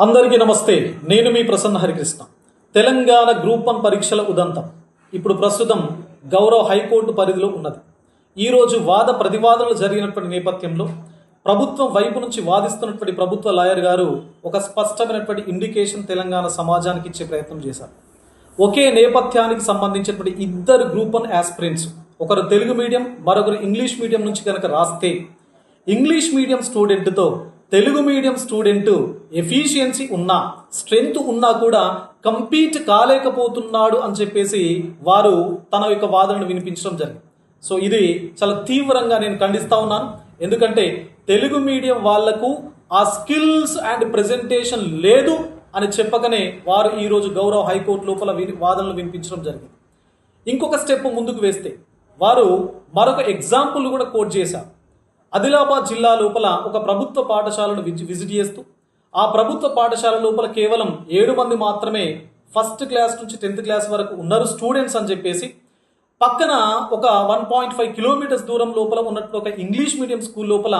అందరికీ నమస్తే. నేను మీ ప్రసన్న హరికృష్ణ. తెలంగాణ గ్రూప్ వన్ పరీక్షల ఉదంతం. ఇప్పుడు ప్రస్తుతం గౌరవ హైకోర్టు పరిధిలో ఉన్నది. ఈరోజు వాద ప్రతివాదనలు జరిగినటువంటి నేపథ్యంలో ప్రభుత్వం వైపు నుంచి వాదిస్తున్నటువంటి ప్రభుత్వ లాయర్ గారు ఒక స్పష్టమైనటువంటి ఇండికేషన్ తెలంగాణ సమాజానికి ఇచ్చే ప్రయత్నం చేశారు. ఒకే నేపథ్యానికి సంబంధించినటువంటి ఇద్దరు గ్రూప్ వన్ యాస్పిరెంట్స్ ఒకరు తెలుగు మీడియం మరొకరు ఇంగ్లీష్ మీడియం నుంచి కనుక రాస్తే ఇంగ్లీష్ మీడియం స్టూడెంట్తో తెలుగు మీడియం స్టూడెంట్ ఎఫిషియన్సీ ఉన్నా స్ట్రెంగ్త్ ఉన్నా కూడా కంపీట్ కాలేకపోతున్నాడు అని చెప్పేసి వారు తన యొక్క వాదనను వినిపించడం జరిగింది. సో ఇది చాలా తీవ్రంగా నేను ఖండిస్తూ ఉన్నాను. ఎందుకంటే తెలుగు మీడియం వాళ్ళకు ఆ స్కిల్స్ అండ్ ప్రెజెంటేషన్ లేదు అని చెప్పకనే వారు ఈరోజు గౌరవ హైకోర్టు లోపల వాదనలు వినిపించడం జరిగింది. ఇంకొక స్టెప్ ముందుకు వేస్తే వారు మరొక ఎగ్జాంపుల్ కూడా కోట్ చేశారు. ఆదిలాబాద్ జిల్లా లోపల ఒక ప్రభుత్వ పాఠశాలను విజి- విజిట్ చేస్తూ ఆ ప్రభుత్వ పాఠశాల లోపల కేవలం ఏడు మంది మాత్రమే ఫస్ట్ క్లాస్ నుంచి టెన్త్ క్లాస్ వరకు ఉన్నారు స్టూడెంట్స్ అని చెప్పేసి పక్కన ఒక వన్ పాయింట్ ఫైవ్ కిలోమీటర్స్ దూరం లోపల ఉన్నట్టు ఒక ఇంగ్లీష్ మీడియం స్కూల్ లోపల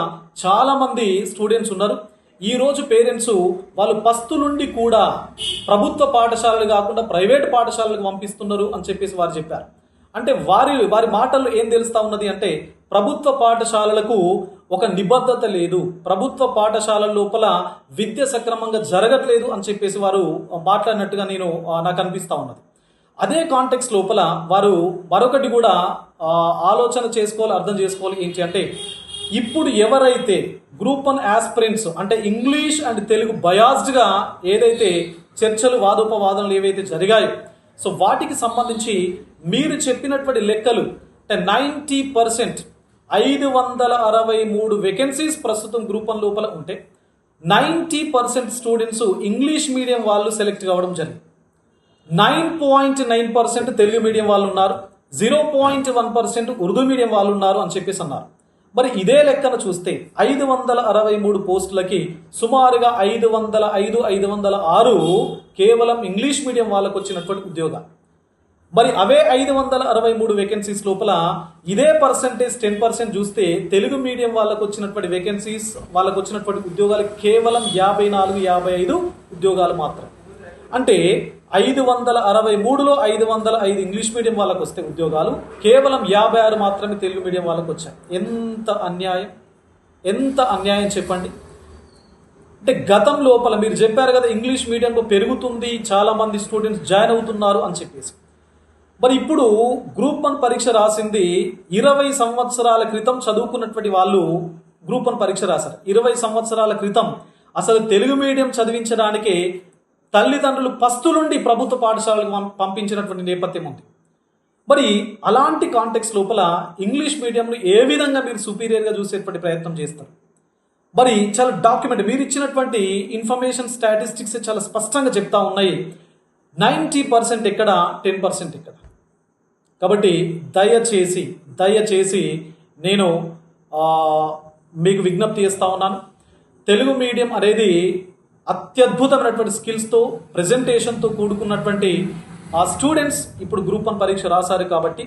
చాలామంది స్టూడెంట్స్ ఉన్నారు. ఈరోజు పేరెంట్స్ వాళ్ళు పస్తులుండి కూడా ప్రభుత్వ పాఠశాలలు కాకుండా ప్రైవేట్ పాఠశాలలకు పంపిస్తున్నారు అని చెప్పేసి వారు చెప్పారు. అంటే వారి వారి మాటలు ఏం తెలుస్తూ ఉన్నది అంటే ప్రభుత్వ పాఠశాలలకు ఒక నిబద్ధత లేదు. ప్రభుత్వ పాఠశాలల లోపల విద్య సక్రమంగా జరగట్లేదు అని చెప్పేసి వారు మాట్లాడినట్టుగా నేను నాకు అనిపిస్తూ ఉన్నది. అదే కాంటెక్స్ లోపల వారు మరొకటి కూడా ఆలోచన చేసుకోవాలి అర్థం చేసుకోవాలి ఏంటి అంటే ఇప్పుడు ఎవరైతే గ్రూప్ వన్ యాస్పిరెంట్స్ అంటే ఇంగ్లీష్ అండ్ తెలుగు బయాస్డ్గా ఏదైతే చర్చలు వాదోపవాదనలు ఏవైతే జరిగాయో సో వాటికి సంబంధించి మీరు చెప్పినటువంటి లెక్కలు అంటే నైంటీ పర్సెంట్ ఐదు వందల అరవై మూడు వేకెన్సీస్ ప్రస్తుతం గ్రూపం లోపల ఉంటే ninety percent students English medium వాళ్ళు సెలెక్ట్ కావడం జరిగింది. Nine point nine percent Telugu medium వాళ్ళు ఉన్నారు. Zero point one percent Urdu medium వాళ్ళు ఉన్నారు అని చెప్పేసి అన్నారు. మరి ఇదే లెక్కన చూస్తే ఐదు వందల అరవై మూడు పోస్టులకి సుమారుగా ఐదు వందల ఐదు ఐదు వందల ఆరు కేవలం ఇంగ్లీష్ మీడియం వాళ్ళకు వచ్చినటువంటి ఉద్యోగాలు మరి అవే ఐదు వందల అరవై మూడు వేకెన్సీస్ లోపల ఇదే పర్సంటేజ్ టెన్ పర్సెంట్ చూస్తే తెలుగు మీడియం వాళ్ళకు వచ్చినటువంటి వేకెన్సీస్ వాళ్ళకు వచ్చినటువంటి ఉద్యోగాలు కేవలం యాభై నాలుగు యాభై ఐదు ఉద్యోగాలు మాత్రం అంటే ఐదు వందల అరవై మూడులో ఐదు వందల ఐదు ఇంగ్లీష్ మీడియం వాళ్ళకు వస్తే ఉద్యోగాలు కేవలం యాభై ఆరు మాత్రమే తెలుగు మీడియం వాళ్ళకు వచ్చాయి. ఎంత అన్యాయం? ఎంత అన్యాయం చెప్పండి. అంటే గతం లోపల మీరు చెప్పారు కదా ఇంగ్లీష్ మీడియంలో పెరుగుతుంది చాలామంది స్టూడెంట్స్ జాయిన్ అవుతున్నారు అని చెప్పేసి. మరి ఇప్పుడు గ్రూప్ వన్ పరీక్ష రాసింది ఇరవై సంవత్సరాల క్రితం చదువుకున్నటువంటి వాళ్ళు గ్రూప్ వన్ పరీక్ష రాశారు. ఇరవై సంవత్సరాల క్రితం అసలు తెలుగు మీడియం చదివించడానికి తల్లిదండ్రులు పస్తులుండి ప్రభుత్వ పాఠశాలకు పం- పంపించినటువంటి నేపథ్యం ఉంది. మరి అలాంటి కాంటెక్స్ లోపల ఇంగ్లీష్ మీడియంను ఏ విధంగా మీరు సుపీరియర్గా చూసేటువంటి ప్రయత్నం చేస్తారు? మరి చాలా డాక్యుమెంట్ మీరు ఇచ్చినటువంటి ఇన్ఫర్మేషన్ స్టాటిస్టిక్స్ చాలా స్పష్టంగా చెప్తా ఉన్నాయి. నైంటీ పర్సెంట్ ఎక్కడ టెన్ పర్సెంట్ ఎక్కడ? కాబట్టి దయచేసి దయచేసి నేను మీకు విజ్ఞప్తి చేస్తూ ఉన్నాను. తెలుగు మీడియం అనేది అత్యద్భుతమైనటువంటి స్కిల్స్తో ప్రజెంటేషన్తో కూడుకున్నటువంటి ఆ స్టూడెంట్స్ ఇప్పుడు గ్రూప్ వన్ పరీక్ష రాశారు కాబట్టి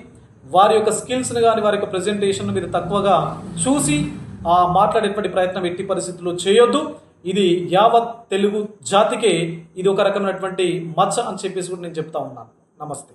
వారి యొక్క స్కిల్స్ని కానీ వారి యొక్క ప్రజెంటేషన్ మీరు తక్కువగా చూసి ఆ మాట్లాడేటువంటి ప్రయత్నం ఎట్టి పరిస్థితుల్లో చేయొద్దు. ఇది యావత్ తెలుగు జాతికే ఇది ఒక రకమైనటువంటి మచ్చ అని చెప్పేసి కూడా నేను చెప్తా ఉన్నాను. నమస్తే.